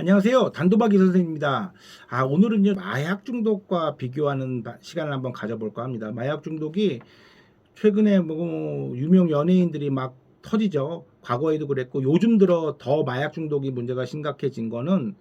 안녕하세요. 단도박이 선생입니다. 아, 오늘은요, 마약 중독과 비교하는 바- 시간을 한번 가져볼까 합니다. 마약 중독이 최근에 뭐, 유명 연예인들이 막 터지죠. 과거에도 그랬고, 요즘 들어 더 마약 중독이 문제가 심각해진 거는,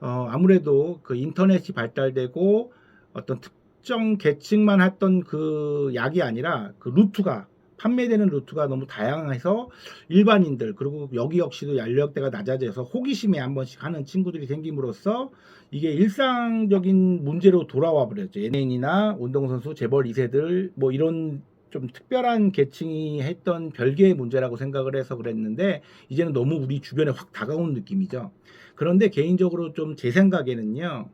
어, 아무래도 그 인터넷이 발달되고, 어떤 특정 계층만 했던 그 약이 아니라, 그 루트가, 판매되는 루트가 너무 다양해서 일반인들 그리고 여기 역시도 연령대가 낮아져서 호기심에 한 번씩 하는 친구들이 생김으로써 이게 일상적인 문제로 돌아와 버렸죠. 연예인이나 운동선수, 재벌 2세들 뭐 이런 좀 특별한 계층이 했던 별개의 문제라고 생각을 해서 그랬는데 이제는 너무 우리 주변에 확 다가온 느낌이죠. 그런데 개인적으로 좀 제 생각에는요.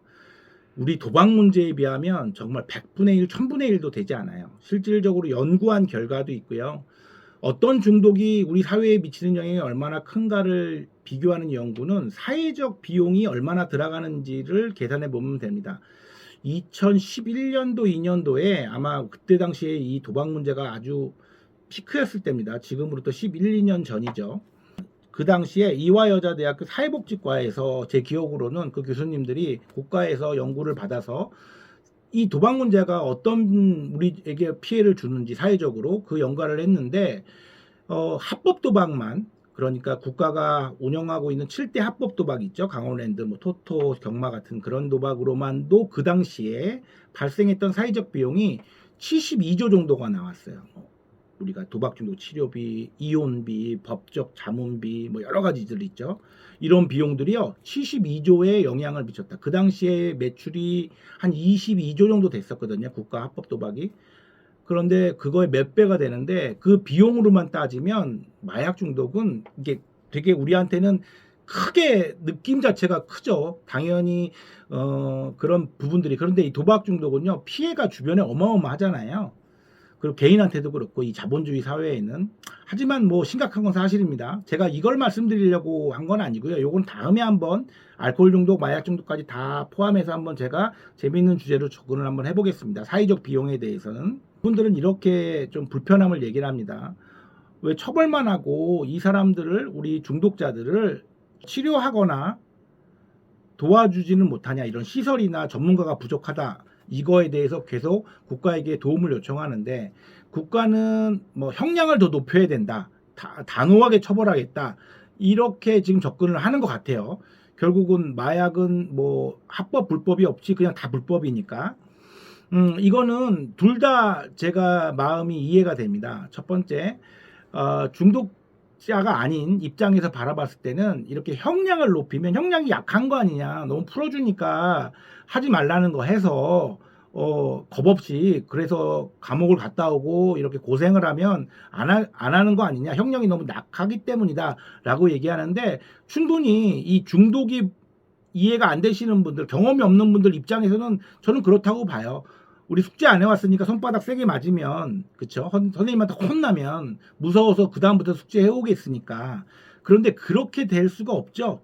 우리 도박 문제에 비하면 정말 100분의 1, 1000분의 1도 되지 않아요. 실질적으로 연구한 결과도 있고요. 어떤 중독이 우리 사회에 미치는 영향이 얼마나 큰가를 비교하는 연구는 사회적 비용이 얼마나 들어가는지를 계산해 보면 됩니다. 2011년도, 2년도에 아마 그때 당시에 이 도박 문제가 아주 피크였을 때입니다. 지금으로부터 11, 2년 전이죠. 그 당시에 이화여자대학교 사회복지과에서 제 기억으로는 그 교수님들이 국가에서 연구를 받아서 이 도박 문제가 어떤 우리에게 피해를 주는지 사회적으로 그 연구를 했는데 어, 합법 도박만 그러니까 국가가 운영하고 있는 7대 합법 도박 있죠. 강원랜드, 뭐 토토, 경마 같은 그런 도박으로만도 그 당시에 발생했던 사회적 비용이 72조 정도가 나왔어요. 뭐 우리가 도박 중독 치료비, 이혼비, 법적 자문비 뭐 여러 가지들 있죠. 이런 비용들이요. 72조에 영향을 미쳤다. 그 당시에 매출이 한 22조 정도 됐었거든요. 국가 합법 도박이. 그런데 그거의 몇 배가 되는데 그 비용으로만 따지면 마약 중독은 이게 되게 우리한테는 크게 느낌 자체가 크죠. 당연히 어 그런 부분들이 그런데 이 도박 중독은요 피해가 주변에 어마어마하잖아요. 그리고 개인한테도 그렇고 이 자본주의 사회에는 하지만 뭐 심각한 건 사실입니다. 제가 이걸 말씀드리려고 한 건 아니고요. 요건 다음에 한번 알코올 중독, 마약 중독까지 다 포함해서 한번 제가 재미있는 주제로 접근을 한번 해보겠습니다. 사회적 비용에 대해서는 분들은 이렇게 좀 불편함을 얘기를 합니다. 왜 처벌만 하고 이 사람들을 우리 중독자들을 치료하거나 도와주지는 못하냐 이런 시설이나 전문가가 부족하다 이거에 대해서 계속 국가에게 도움을 요청하는데 국가는 뭐 형량을 더 높여야 된다 다, 단호하게 처벌하겠다 이렇게 지금 접근을 하는 것 같아요. 결국은 마약은 뭐 합법 불법이 없이 그냥 다 불법이니까. 음 이거는 둘 다 제가 마음이 이해가 됩니다. 첫 번째 어, 중독 자가 아닌 입장에서 바라봤을 때는 이렇게 형량을 높이면 형량이 약한 거 아니냐. 너무 풀어주니까 하지 말라는 거 해서 어, 겁 없이 그래서 감옥을 갔다 오고 이렇게 고생을 하면 안, 하, 안 하는 거 아니냐. 형량이 너무 약하기 때문이다 라고 얘기하는데 충분히 이 중독이 이해가 안 되시는 분들 경험이 없는 분들 입장에서는 저는 그렇다고 봐요 우리 숙제 안 해왔으니까 손바닥 세게 맞으면 그쵸? 선- 선생님한테 혼나면 무서워서 그 다음부터 숙제 해오겠으니까. 그런데 그렇게 될 수가 없죠.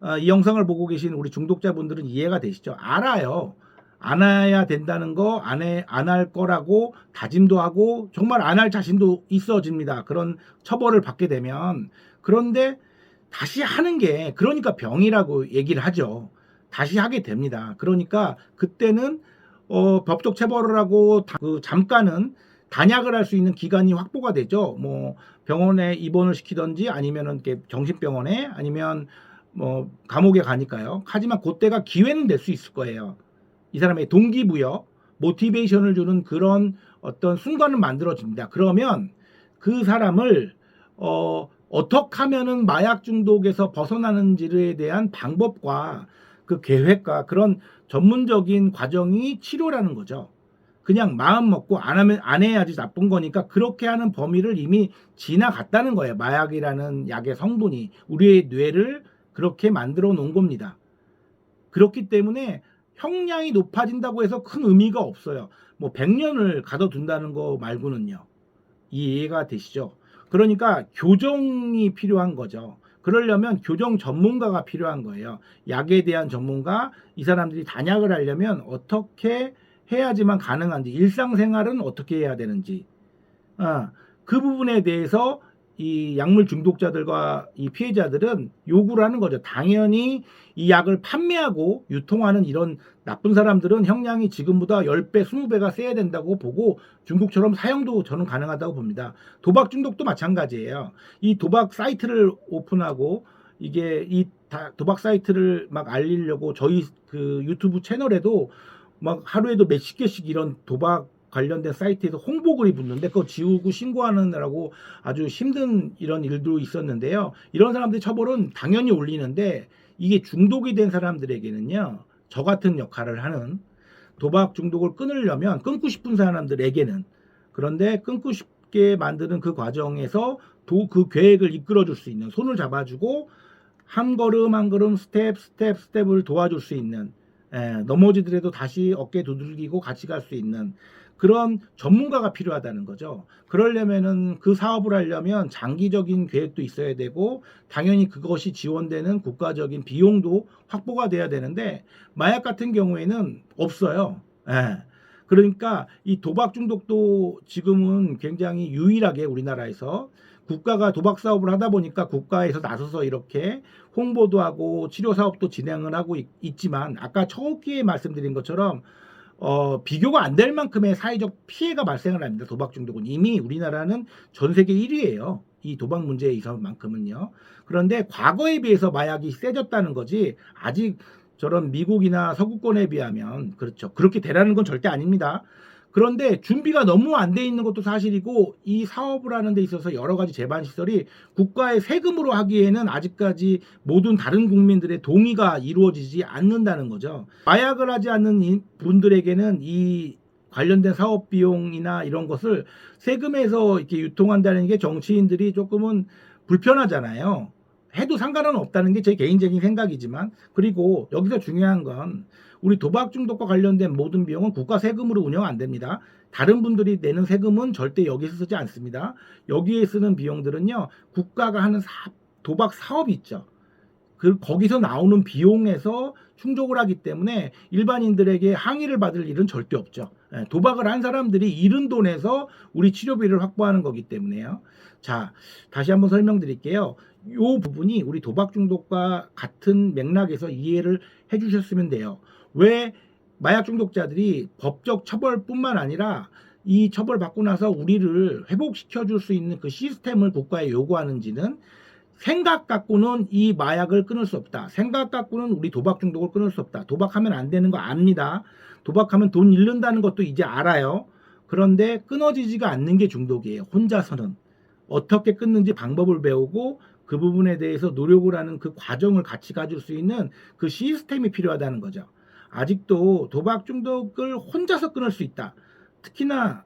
아, 이 영상을 보고 계신 우리 중독자분들은 이해가 되시죠? 알아요. 안 해야 된다는 거 안 해 안 할 거라고 다짐도 하고 정말 안 할 자신도 있어집니다. 그런 처벌을 받게 되면. 그런데 다시 하는 게 그러니까 병이라고 얘기를 하죠. 다시 하게 됩니다. 그러니까 그때는 어, 법적 체벌을 하고 다- 그 잠깐은 단약을 할 수 있는 기간이 확보가 되죠. 뭐 병원에 입원을 시키든지 아니면은 정신병원에 아니면 뭐 감옥에 가니까요. 하지만 그때가 기회는 될 수 있을 거예요. 이 사람의 동기부여, 모티베이션을 주는 그런 어떤 순간을 만들어집니다. 그러면 그 사람을 어, 어떻게 하면은 마약 중독에서 벗어나는지에 대한 방법과 그 계획과 그런 전문적인 과정이 치료라는 거죠. 그냥 마음 먹고 안 하면 안 해야지 나쁜 거니까 그렇게 하는 범위를 이미 지나갔다는 거예요. 마약이라는 약의 성분이 우리의 뇌를 그렇게 만들어 놓은 겁니다. 그렇기 때문에 형량이 높아진다고 해서 큰 의미가 없어요. 뭐 100년을 가둬둔다는 거 말고는요. 이해가 되시죠? 그러니까 교정이 필요한 거죠. 그러려면 교정 전문가가 필요한 거예요. 약에 대한 전문가, 이 사람들이 단약을 하려면 어떻게 해야지만 가능한지, 일상생활은 어떻게 해야 되는지, 아, 그 부분에 대해서 이 약물 중독자들과 이 피해자들은 요구를 하는 거죠. 당연히 이 약을 판매하고 유통하는 이런 나쁜 사람들은 형량이 지금보다 10배, 20배가 세야 된다고 보고 중국처럼 사형도 저는 가능하다고 봅니다. 도박 중독도 마찬가지예요. 이 도박 사이트를 오픈하고 이게 이 다- 도박 사이트를 막 알리려고 저희 그 유튜브 채널에도 막 하루에도 몇십 개씩 이런 도박 관련된 사이트에서 홍보글이 붙는데 그거 지우고 신고하느라고 아주 힘든 이런 일도 있었는데요. 이런 사람들의 처벌은 당연히 올리는데 이게 중독이 된 사람들에게는요. 저 같은 역할을 하는 도박 중독을 끊으려면 끊고 싶은 사람들에게는 그런데 끊고 싶게 만드는 그 과정에서 도 그 계획을 이끌어 줄 수 있는 손을 잡아주고 한 걸음 한 걸음 스텝 스텝 스텝을 도와줄 수 있는 예, 넘어지더라도 다시 어깨 두들기고 같이 갈 수 있는 그런 전문가가 필요하다는 거죠. 그러려면은 그 사업을 하려면 장기적인 계획도 있어야 되고 당연히 그것이 지원되는 국가적인 비용도 확보가 돼야 되는데 마약 같은 경우에는 없어요. 예. 그러니까 이 도박 중독도 지금은 굉장히 유일하게 우리나라에서 국가가 도박 사업을 하다 보니까 국가에서 나서서 이렇게 홍보도 하고 치료 사업도 진행을 하고 있, 있지만 아까 초기에 말씀드린 것처럼 어, 비교가 안 될 만큼의 사회적 피해가 발생을 합니다. 도박 중독은 이미 우리나라는 전 세계 1위예요. 이 도박 문제에 있어서만큼은요. 그런데 과거에 비해서 마약이 세졌다는 거지 아직 저런 미국이나 서구권에 비하면 그렇죠. 그렇게 되라는 건 절대 아닙니다. 그런데 준비가 너무 안 돼 있는 것도 사실이고 이 사업을 하는 데 있어서 여러 가지 제반 시설이 국가의 세금으로 하기에는 아직까지 모든 다른 국민들의 동의가 이루어지지 않는다는 거죠. 마약을 하지 않는 이- 분들에게는 이 관련된 사업 비용이나 이런 것을 세금에서 이렇게 유통한다는 게 정치인들이 조금은 불편하잖아요. 해도 상관은 없다는 게 제 개인적인 생각이지만 그리고 여기서 중요한 건 우리 도박 중독과 관련된 모든 비용은 국가 세금으로 운영 안 됩니다. 다른 분들이 내는 세금은 절대 여기서 쓰지 않습니다. 여기에 쓰는 비용들은요 국가가 하는 사- 도박 사업이 있죠. 그 거기서 나오는 비용에서 충족을 하기 때문에 일반인들에게 항의를 받을 일은 절대 없죠. 예, 도박을 한 사람들이 잃은 돈에서 우리 치료비를 확보하는 거기 때문에요. 자, 다시 한번 설명드릴게요. 요 부분이 우리 도박 중독과 같은 맥락에서 이해를 해 주셨으면 돼요. 왜 마약 중독자들이 법적 처벌뿐만 아니라 이 처벌 받고 나서 우리를 회복시켜 줄 수 있는 그 시스템을 국가에 요구하는지는 생각 갖고는 이 마약을 끊을 수 없다. 생각 갖고는 우리 도박 중독을 끊을 수 없다. 도박하면 안 되는 거 압니다. 도박하면 돈 잃는다는 것도 이제 알아요. 그런데 끊어지지가 않는 게 중독이에요. 혼자서는. 어떻게 끊는지 방법을 배우고 그 부분에 대해서 노력을 하는 그 과정을 같이 가질 수 있는 그 시스템이 필요하다는 거죠. 아직도 도박 중독을 혼자서 끊을 수 있다. 특히나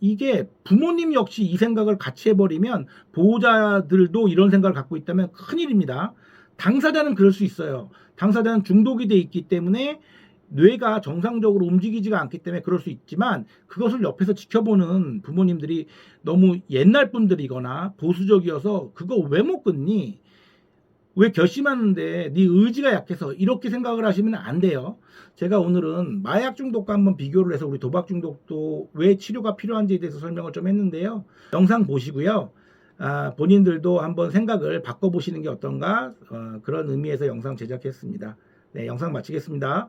이게 부모님 역시 이 생각을 같이 해버리면 보호자들도 이런 생각을 갖고 있다면 큰일입니다. 당사자는 그럴 수 있어요. 당사자는 중독이 돼 있기 때문에 뇌가 정상적으로 움직이지가 않기 때문에 그럴 수 있지만 그것을 옆에서 지켜보는 부모님들이 너무 옛날 분들이거나 보수적이어서 그거 왜 못 끊니? 왜 결심하는데 네 의지가 약해서 이렇게 생각을 하시면 안 돼요. 제가 오늘은 마약 중독과 한번 비교를 해서 우리 도박 중독도 왜 치료가 필요한지에 대해서 설명을 좀 했는데요. 영상 보시고요. 아, 본인들도 한번 생각을 바꿔보시는 게 어떤가 어, 그런 의미에서 영상 제작했습니다. 네, 영상 마치겠습니다.